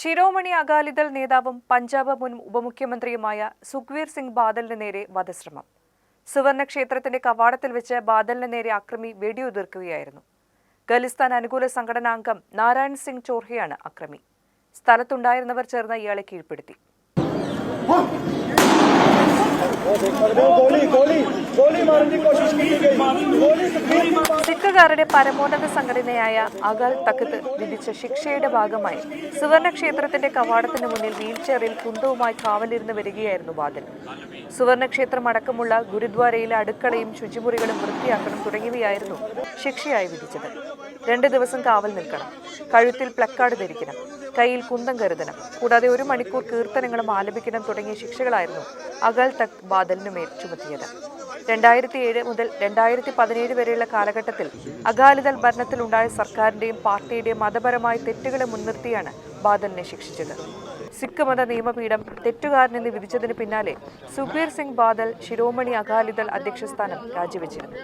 ശിരോമണി അകാലിദൾ നേതാവും പഞ്ചാബ് മുൻ ഉപമുഖ്യമന്ത്രിയുമായ സുഖ്വീർ സിംഗ് ബാദലിന് നേരെ വധശ്രമം. സുവർണ ക്ഷേത്രത്തിന്റെ കവാടത്തിൽ വെച്ച് ബാദലിന് നേരെ അക്രമി വെടിയുതിർക്കുകയായിരുന്നു. ഖലിസ്ഥാൻ അനുകൂല സംഘടനാംഗം നാരായൺ സിംഗ് ചോർഹയാണ് അക്രമി. സ്ഥലത്തുണ്ടായിരുന്നവർ ചേർന്ന് ഇയാളെ കീഴ്പ്പെടുത്തി. സിഖുകാരുടെ പരമോന്നത സംഘടനയായ അകൽ തഖത്ത് വിധിച്ച ശിക്ഷയുടെ ഭാഗമായി സുവർണക്ഷേത്രത്തിന്റെ കവാടത്തിന് മുന്നിൽ വീൽചെയറിൽ കുന്തവുമായി കാവലിരുന്ന് വരികയായിരുന്നു വാദൻ സുവർണക്ഷേത്രം അടക്കമുള്ള ഗുരുദ്വാരയിലെ അടുക്കളയും ശുചിമുറികളും വൃത്തിയാക്കണം തുടങ്ങിയവയായിരുന്നു ശിക്ഷയായി വിധിച്ചത്. രണ്ട് ദിവസം കാവൽ നിൽക്കണം. കഴുത്തിൽ പ്ലക്കാർഡ് ധരിക്കണം. കയ്യിൽ കുന്തം കരുതണം. കൂടാതെ ഒരു മണിക്കൂർ കീർത്തനങ്ങളും ആലപിക്കണം തുടങ്ങിയ ശിക്ഷകളായിരുന്നു അകൽ തഖ് ബാദലിനുമേൽ ചുമത്തിയത്. രണ്ടായിരത്തി ഏഴ് മുതൽ രണ്ടായിരത്തി പതിനേഴ് വരെയുള്ള കാലഘട്ടത്തിൽ അകാലിദൾ ഭരണത്തിലുണ്ടായ സർക്കാരിന്റെയും പാർട്ടിയുടെയും മതപരമായ തെറ്റുകളെ മുൻനിർത്തിയാണ് ബാദലിനെ ശിക്ഷിച്ചത്. സിഖ് മത നിയമപീഠം തെറ്റുകാരനെന്ന് വിധിച്ചതിന് പിന്നാലെ സുഖീർ സിംഗ് ബാദൽ ശിരോമണി അകാലിദൾ അധ്യക്ഷ സ്ഥാനം രാജിവെച്ചിരുന്നു.